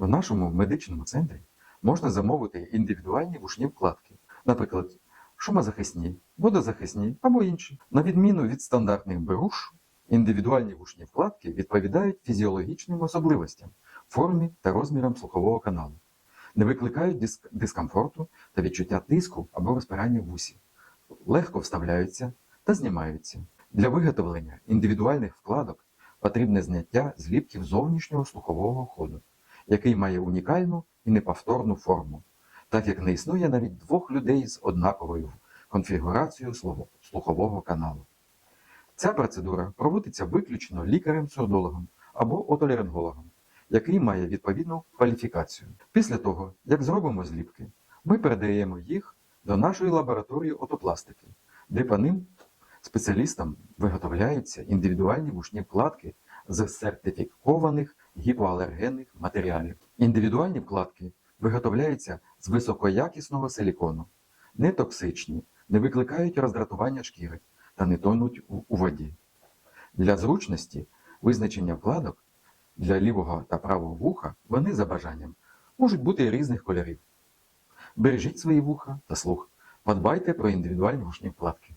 В нашому медичному центрі можна замовити індивідуальні вушні вкладки, наприклад, шумозахисні, водозахисні або інші. На відміну від стандартних беруш, індивідуальні вушні вкладки відповідають фізіологічним особливостям, формі та розмірам слухового каналу, не викликають диск- дискомфорту та відчуття тиску або розпирання вусі, легко вставляються та знімаються. Для виготовлення індивідуальних вкладок потрібне зняття зліпків зовнішнього слухового ходу, який має унікальну і неповторну форму, так як не існує навіть двох людей з однаковою конфігурацією слухового каналу. Ця процедура проводиться виключно лікарем-сурдологом або отоларингологом, який має відповідну кваліфікацію. Після того, як зробимо зліпки, ми передаємо їх до нашої лабораторії отопластики, де по ним спеціалістам виготовляються індивідуальні вушні вкладки з сертифікованих гіпоалергенних матеріалів. Індивідуальні вкладки виготовляються з високоякісного силікону, не токсичні, не викликають роздратування шкіри та не тонуть у, воді. Для зручності визначення вкладок для лівого та правого вуха вони за бажанням можуть бути різних кольорів. Бережіть свої вуха та слух. Подбайте про індивідуальні вушні вкладки.